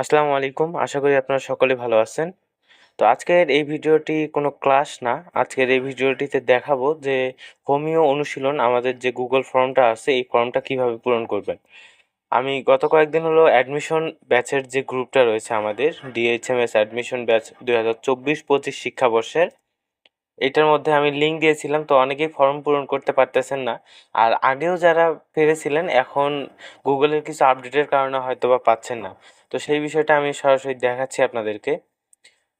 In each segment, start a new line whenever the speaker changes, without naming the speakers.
আসসালামু আলাইকুম। আশা করি আপনারা সকলে ভালো আছেন। তো আজকের এই ভিডিওটি কোনো ক্লাস না। আজকের এই ভিডিওটিতে দেখাবো যে হোমিও অনুশীলন আমাদের যে গুগল ফর্মটা আছে, এই ফর্মটা কীভাবে পূরণ করবেন। আমি গত কয়েকদিন হলো অ্যাডমিশন ব্যাচের যে গ্রুপটা রয়েছে আমাদের ডিএইচএমএস অ্যাডমিশন ব্যাচ দুই হাজার চব্বিশ পঁচিশ শিক্ষাবর্ষের, এটার মধ্যে আমি লিঙ্ক দিয়েছিলাম, তো অনেকেই ফর্ম পূরণ করতে পারতেছেন না। আর আগেও যারা পেরেছিলেন, এখন গুগলের কিছু আপডেটের কারণে হয়তো বা পাচ্ছেন না। তো সেই বিষয়টা আমি সরাসরি দেখাচ্ছি আপনাদেরকে।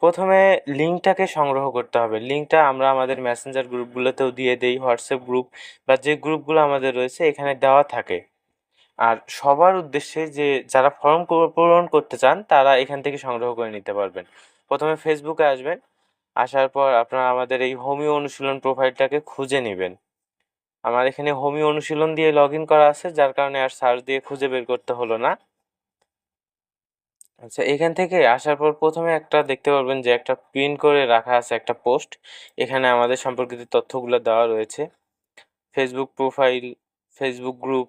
প্রথমে লিঙ্কটাকে সংগ্রহ করতে হবে। লিঙ্কটা আমরা আমাদের মেসেঞ্জার গ্রুপগুলোতেও দিয়ে দিই হোয়াটসঅ্যাপ গ্রুপ বা যে গ্রুপগুলো আমাদের রয়েছে এখানে দেওয়া থাকে। আর সবার উদ্দেশ্যে যে যারা ফর্ম পূরণ করতে চান, তারা এখান থেকে সংগ্রহ করে নিতে পারবেন। প্রথমে ফেসবুকে আসবেন, আসার পর আপনারা আমাদের এই হোমিও অনুশীলন প্রোফাইলটাকে খুঁজে নেবেন। আমার এখানে হোমিও অনুশীলন দিয়ে লগ করা আছে, যার কারণে আর সার্চ দিয়ে খুঁজে বের করতে হলো না। আচ্ছা এখান থেকে আসার পর প্রথমে একটা দেখতে পারবেন যে একটা প্রিন্ট করে রাখা আছে একটা পোস্ট এখানে আমাদের সম্পর্কিত তথ্যগুলো দেওয়া রয়েছে। ফেসবুক প্রোফাইল ফেসবুক গ্রুপ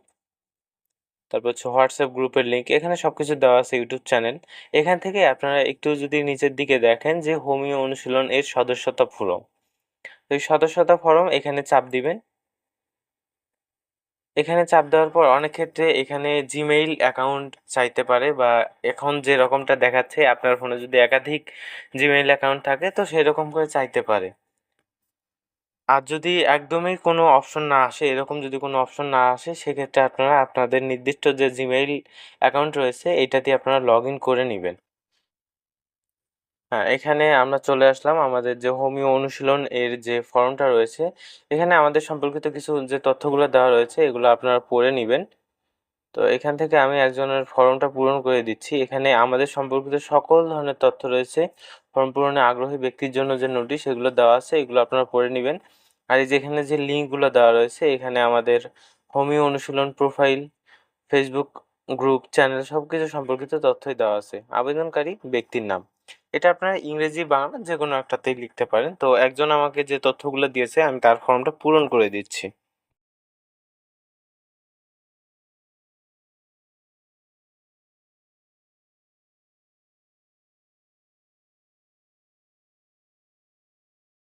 তারপর হচ্ছে হোয়াটসঅ্যাপ গ্রুপের লিঙ্ক এখানে সব কিছু দেওয়া আছে ইউটিউব চ্যানেল এখান থেকে আপনারা একটু যদি নিচের দিকে দেখেন যে হোমিও অনুশীলন এর সদস্যতা ফরম এই সদস্যতা ফরম এখানে চাপ দিবেন। এখানে চাপ দেওয়ার পর অনেক ক্ষেত্রে এখানে জিমেইল অ্যাকাউন্ট চাইতে পারে বা এখন যে রকমটা দেখাচ্ছে, আপনার ফোনে যদি একাধিক জিমেইল অ্যাকাউন্ট থাকে, তো সেরকম করে চাইতে পারে। আর যদি একদমই কোনো অপশন না আসে, এরকম যদি কোনো অপশন না আসে, সেক্ষেত্রে আপনারা আপনাদের নির্দিষ্ট যে জিমেইল অ্যাকাউন্ট রয়েছে এটা দিয়ে আপনারা লগ ইন করে নেবেন। হ্যাঁ এখানে আমরা চলে আসলাম আমাদের যে হোমিও অনুশীলন এর যে ফর্মটা রয়েছে। এখানে আমাদের সম্পর্কিত কিছু যে তথ্যগুলো দেওয়া রয়েছে, এগুলো আপনারা পড়ে নেবেন। তো এখান থেকে আমি একজনের ফর্মটা পূরণ করে দিচ্ছি। এখানে আমাদের সম্পর্কিত সকল ধরনের তথ্য রয়েছে। ফর্ম পূরণে আগ্রহী ব্যক্তির জন্য যে নোটিশ, এগুলো দেওয়া আছে, এগুলো আপনারা পড়ে নেবেন। আর এই যেখানে যে লিঙ্কগুলো দেওয়া রয়েছে, এখানে আমাদের হোমিও অনুশীলন প্রোফাইল, ফেসবুক গ্রুপ চ্যানেল সব কিছু সম্পর্কিত তথ্যই দেওয়া আছে। আবেদনকারী ব্যক্তির নাম। এটা আপনারা ইংরেজি, বাংলা যে কোনো একটাতেই লিখতে পারেন। তো একজন আমাকে যে তথ্যগুলো দিয়েছে, আমি তার ফর্মটা পূরণ করে দিচ্ছি।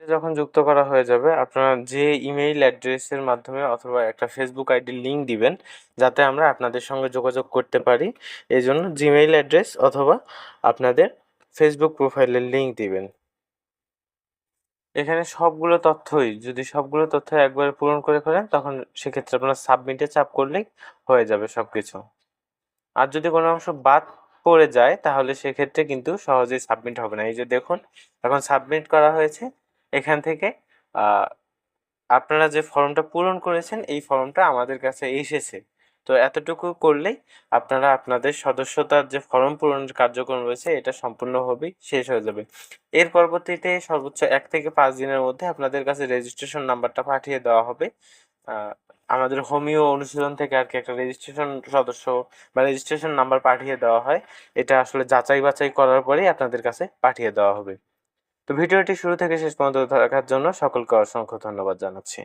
যখন যুক্ত করা হয়ে যাবে, আপনারা যে ইমেইল অ্যাড্রেসের মাধ্যমে অথবা একটা ফেসবুক আইডির লিঙ্ক দিবেন, যাতে আমরা আপনাদের সঙ্গে যোগাযোগ করতে পারি। এই জন্য জিমেইল অ্যাড্রেস অথবা আপনাদের ফেসবুক প্রোফাইলের লিঙ্ক দিবেন। এখানে সবগুলো তথ্যই, যদি সবগুলো তথ্য একবারে পূরণ করে ফেলেন, তখন সেক্ষেত্রে আপনার সাবমিটে চাপ করলেই হয়ে যাবে সব কিছু আর যদি কোনো অংশ বাদ পড়ে যায়, তাহলে সেক্ষেত্রে কিন্তু সহজেই সাবমিট হবে না। এই যে দেখুন, এখন সাবমিট করা হয়েছে। এখান থেকে আপনারা যে ফর্মটা পূরণ করেছেন, এই ফর্মটা আমাদের কাছে এসেছে। তো এতটুকু করলেই আপনারা আপনাদের সদস্যতার যে ফর্ম পূরণের কার্যক্রম রয়েছে, এটা সম্পূর্ণভাবেই শেষ হয়ে যাবে। এর পরবর্তীতে সর্বোচ্চ এক থেকে পাঁচ দিনের মধ্যে আপনাদের কাছে রেজিস্ট্রেশন নাম্বারটা পাঠিয়ে দেওয়া হবে। আমাদের হোমিও অনুশীলন থেকে আর কি একটা রেজিস্ট্রেশন সদস্য বা রেজিস্ট্রেশন নাম্বার পাঠিয়ে দেওয়া হয়। এটা আসলে যাচাই বাছাই করার পরেই আপনাদের কাছে পাঠিয়ে দেওয়া হবে। তো ভিডিওটি শুরু থেকে শেষ পর্যন্ত দেখার জন্য সকলকে অসংখ্য ধন্যবাদ জানাচ্ছি।